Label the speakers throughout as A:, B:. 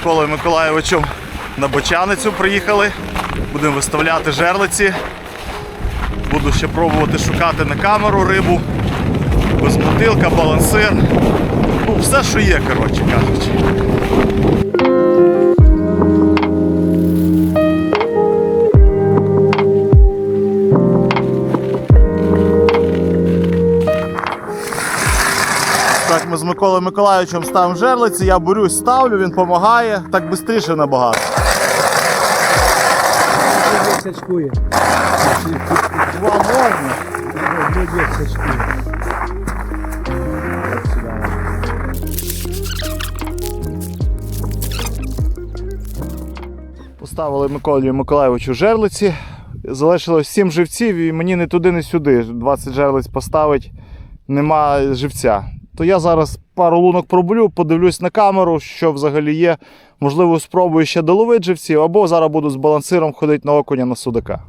A: Миколою Миколаєвичем на Бочаницю приїхали. Будемо виставляти жерлиці. Буду ще пробувати шукати на камеру рибу. Безмотилка, балансир. Ну, все, що є, коротше кажучи. З Миколою Миколаївичем ставимо жерлиці, я борюсь, ставлю, він допомагає, так швидше набагато. Два можна.
B: Молодець сачкує.
A: Поставили Миколі Миколаївичу жерлиці. Залишилось 7 живців і мені не туди, не сюди. 20 жерлиць поставить, нема живця. То я зараз пару лунок пробую, подивлюсь на камеру, що взагалі є. Можливо, спробую ще доловити живців, або зараз буду з балансиром ходити на окуня на судака.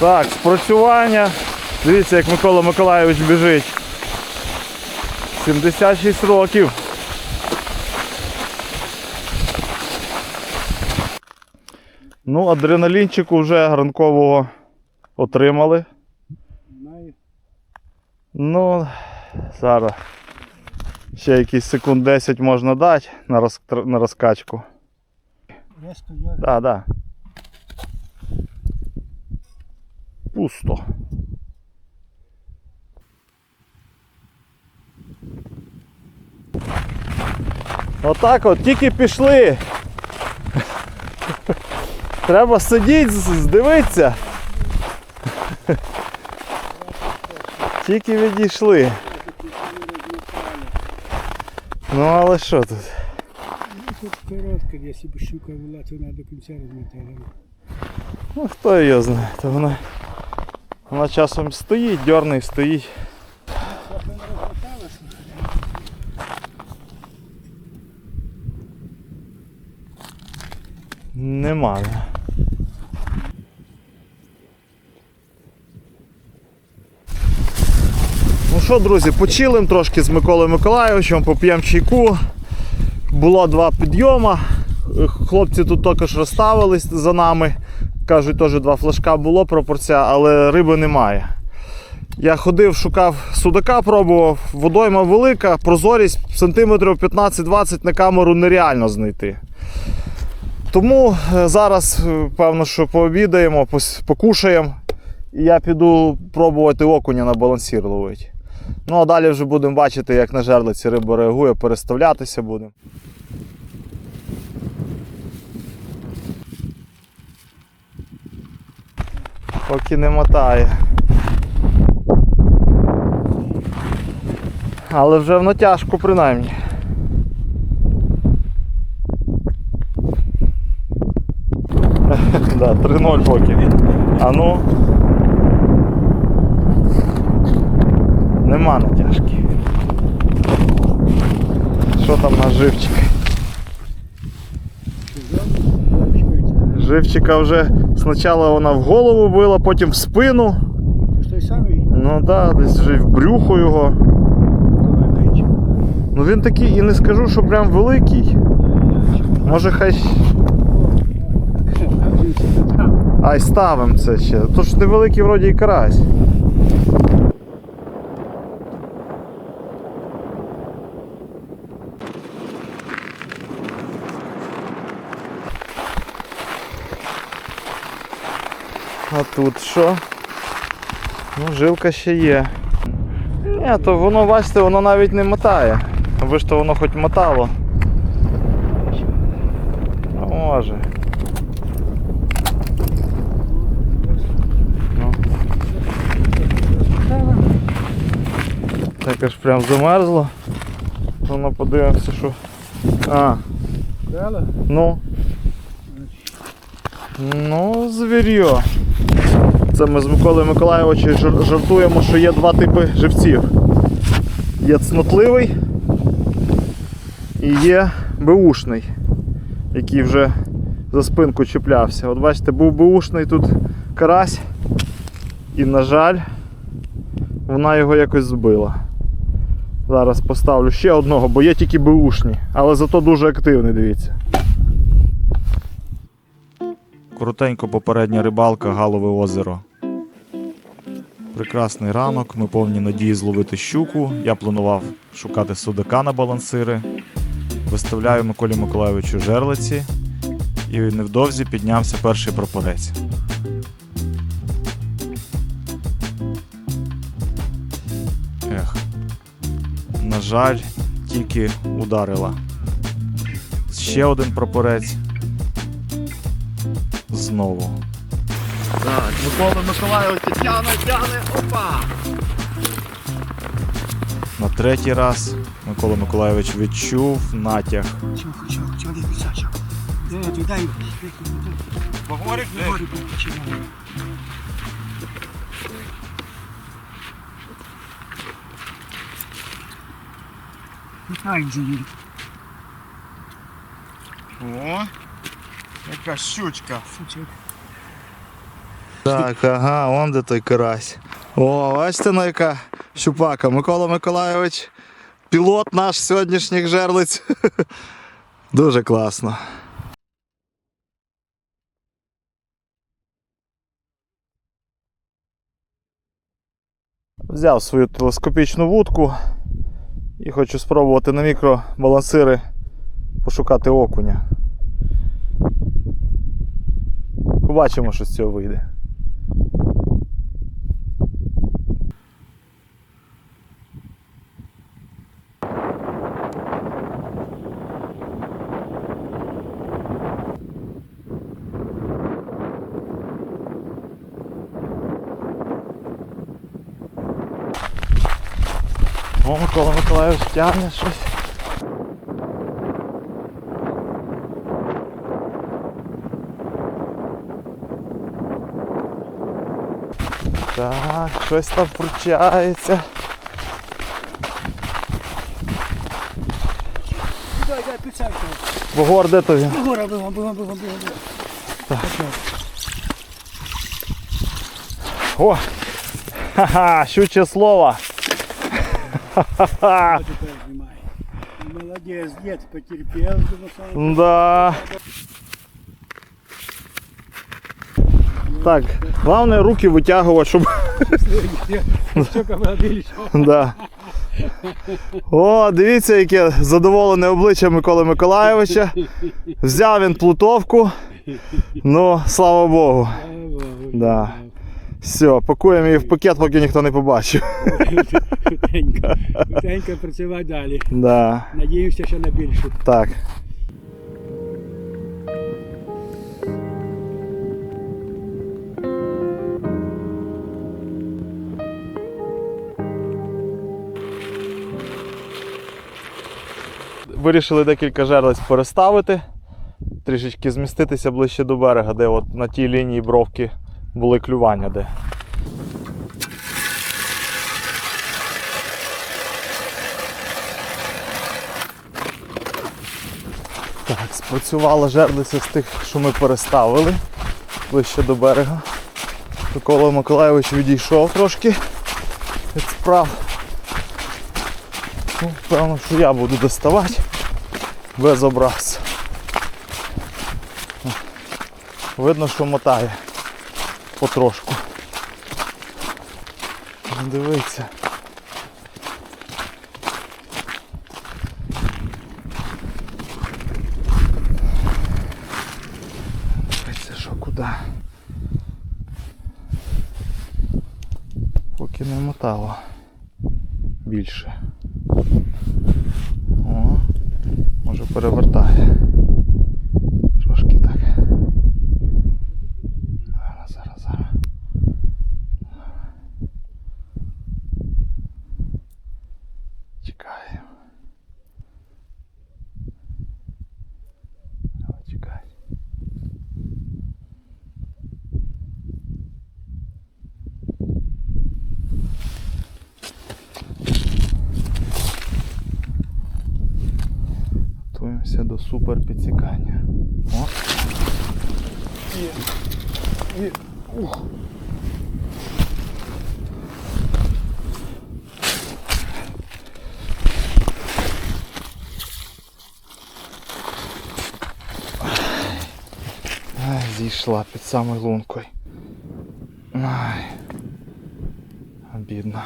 A: Так, спрацювання. Дивіться, як Микола Миколаївич біжить. 76 років. Ну, адреналінчику вже ранкового отримали. Ну, зараз ще якісь секунд 10 можна дати на, роз, на розкачку.
B: Я.
A: Да, да. Пусто. Отак от, тільки пішли. Треба сидіти, з- дивитися. Тільки відійшли. Ну але що тут?
B: Тут коротко, якщо б щука була, то вона до кінця розмотала.
A: Ну хто її знає, то вона, вона часом стоїть, дьорний стоїть. Нема. да. Ну що, друзі, почилим трошки з Миколою Миколайовичем, поп'ємо чайку. Було два підйома. Хлопці тут також розставились за нами. Кажуть, теж два флажка було пропорція, але риби немає. Я ходив, шукав судака, пробував. Водойма велика, прозорість сантиметрів 15-20 на камеру нереально знайти. Тому е, зараз, е, певно, що пообідаємо, покушаємо. І я піду пробувати окуня на балансір ловити. Ну а далі вже будемо бачити, як на жерлиці риба реагує, переставлятися будемо. Поки не мотає. Але вже в натяжку принаймні. да, 3-0 поки. А ну. Нема натяжки. Що там на живчик? Живчика вже спочатку вона в голову била, потім в спину. Ну так, да, десь вже в брюхо його. Ну він такий і не скажу, що прям великий. Може хай. Ай, ставим це ще. То ж невеликий вроді і карась. А тут що? Ну, жилка ще є. Ні, то воно, бачите, воно навіть не мотає. Ви ж то воно хоч мотало. Ну, може. Ну. Так аж прям замерзло. Воно подивимося, що. А, ну. Ну, звір'йо. Це ми з Миколою Миколаєвичем жартуємо, що є два типи живців. Є цнотливий і є беушний, який вже за спинку чіплявся. От бачите, був беушний тут карась, і, на жаль, вона його якось збила. Зараз поставлю ще одного, бо є тільки беушні, але зато дуже активний, дивіться. Коротенько попередня рибалка Галове озеро. Прекрасний ранок, ми повні надії зловити щуку. Я планував шукати судака на балансири. Виставляю Миколі Миколайовичу жерлиці, і невдовзі піднявся перший прапорець. Ех, на жаль, тільки ударила. Ще один прапорець. Знову. Так, Микола Миколайович тяне, тяне, опа! На третій раз Микола Миколайович відчув натяг.
B: Чого, чого, чого, не писачок. Де ти, дай.
A: Поговорик,
B: Говори, починай. Ай,
A: О, яка щучка.
B: Сучок.
A: Так, ага, он де той карась. О, бачите, ну яка щупака. Микола Миколайович, пілот наш сьогоднішніх жерлиць. Дуже класно. Взяв свою телескопічну вудку і хочу спробувати на мікробалансири пошукати окуня. Побачимо, що з цього вийде. О, Микола Миколаївич тягне щось. Так, щось там пручається.
B: Дай, дай, писачок.
A: Бугор, де то він?
B: Гора, бігом, бігом, бігом, бігом.
A: О! Ха-ха, щуче слово. Ха-ха-ха.
B: Дід, потерпів до.
A: Да. Так, головне руки
B: була більша.
A: Да. О, дивіться, яке задоволене обличчя Миколи Миколайовича. Взяв він плутовку. Ну, слава Богу. Да. Все, пакуємо її в пакет, поки ніхто не побачив.
B: Хутенько, хутенько працювати далі.
A: Да.
B: Надіюся, що на більшу.
A: Так. Вирішили декілька жерлиць переставити, трішечки зміститися ближче до берега, де от на тій лінії бровки були клювання. Де. Так, спрацювала жерлиця з тих, що ми переставили ближче до берега. Микола Миколайович відійшов трошки від справ. Ну, певно, що я буду доставати без образ. Видно, що мотає потрошку. Ну, Дивіться. Це що куди? Поки не мотало більше. О, може перевертає. Трошки так. Зараз, зараз, зараз. Чекаємо. Чекай. Готуємося до супер підсікання. О. І, і, ух. Йшла під самою лункою. Ай. Бідно.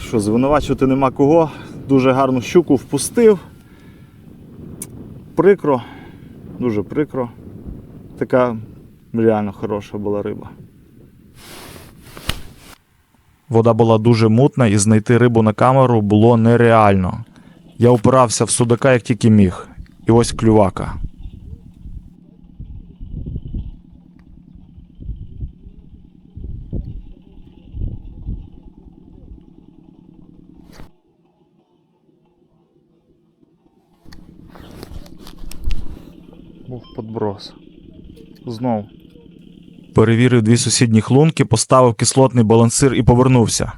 A: Що, звинувачувати нема кого. Дуже гарну щуку впустив. Прикро, дуже прикро. Така реально хороша була риба. Вода була дуже мутна і знайти рибу на камеру було нереально. Я опирався в судака як тільки міг. І ось клювака. Був подброс. Знов. Перевірив дві сусідні лунки, поставив кислотний балансир і повернувся.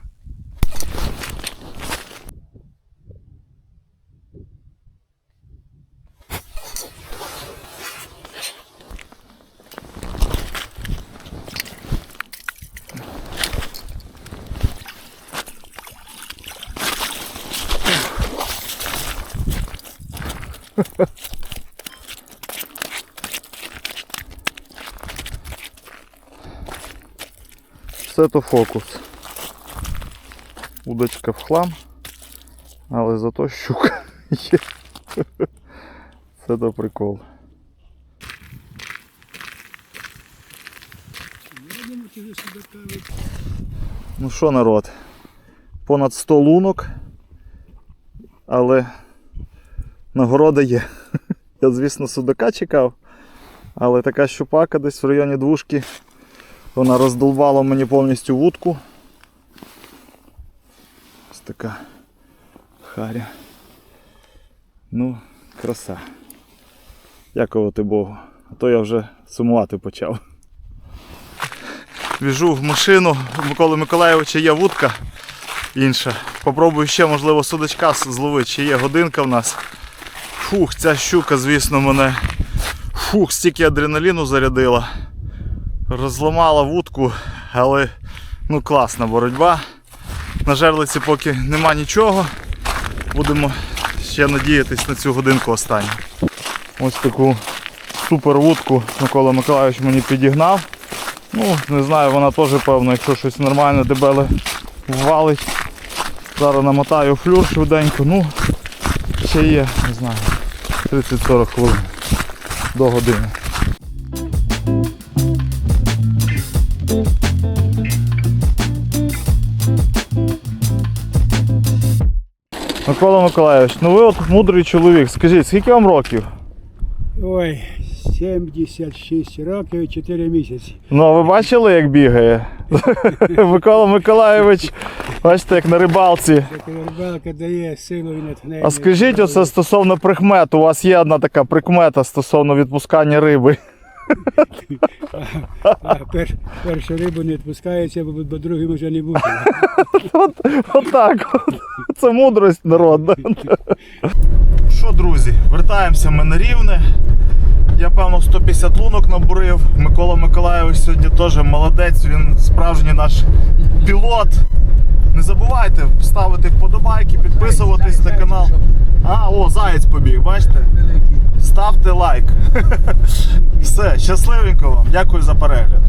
A: Все то фокус. Удочка в хлам, але зато щука є. Це то прикол. Ну що, народ? Понад 100 лунок, але нагорода є. Я, звісно, судака чекав, але така щупака десь в районі двушки. Вона роздолбала мені повністю вудку. Ось така харя. Ну, краса. Дякувати Богу. А то я вже сумувати почав. Біжу в машину, у Миколи Миколаєвича є вудка інша. Попробую ще, можливо, судачка зловити, чи є годинка в нас. Фух, ця щука, звісно, мене фух, стільки адреналіну зарядила. Розламала вудку, але ну класна боротьба. На жерлиці поки нема нічого. Будемо ще надіятись на цю годинку останню. Ось таку супер вудку Микола Миколаївич мені підігнав. Ну, не знаю, вона теж, певно, якщо щось нормальне дебеле ввалить. Зараз намотаю флюр швиденько, ну, ще є, не знаю, 30-40 хвилин до години. Микола Миколаївич, ну ви от мудрий чоловік. Скажіть, скільки вам років?
B: Ой, 76 років і 4 місяці.
A: Ну, а ви бачили, як бігає? Микола Миколаївич, бачите, як на рибалці.
B: Така рибалка дає силу і натхнення.
A: А скажіть оце стосовно прикмет. У вас є одна така прикмета стосовно відпускання риби.
B: А пер, першу рибу не відпускається, бо, бо другим вже не буде.
A: От, отак. От. Це мудрость народна. Що, друзі, вертаємося ми на рівне. Я певно 150 лунок набурив. Микола Миколаївич сьогодні теж молодець, він справжній наш пілот. Не забувайте ставити вподобайки, підписуватись на канал. А, о, заєць побіг, бачите? Ставте лайк. Все, щасливенько вам. Дякую за перегляд.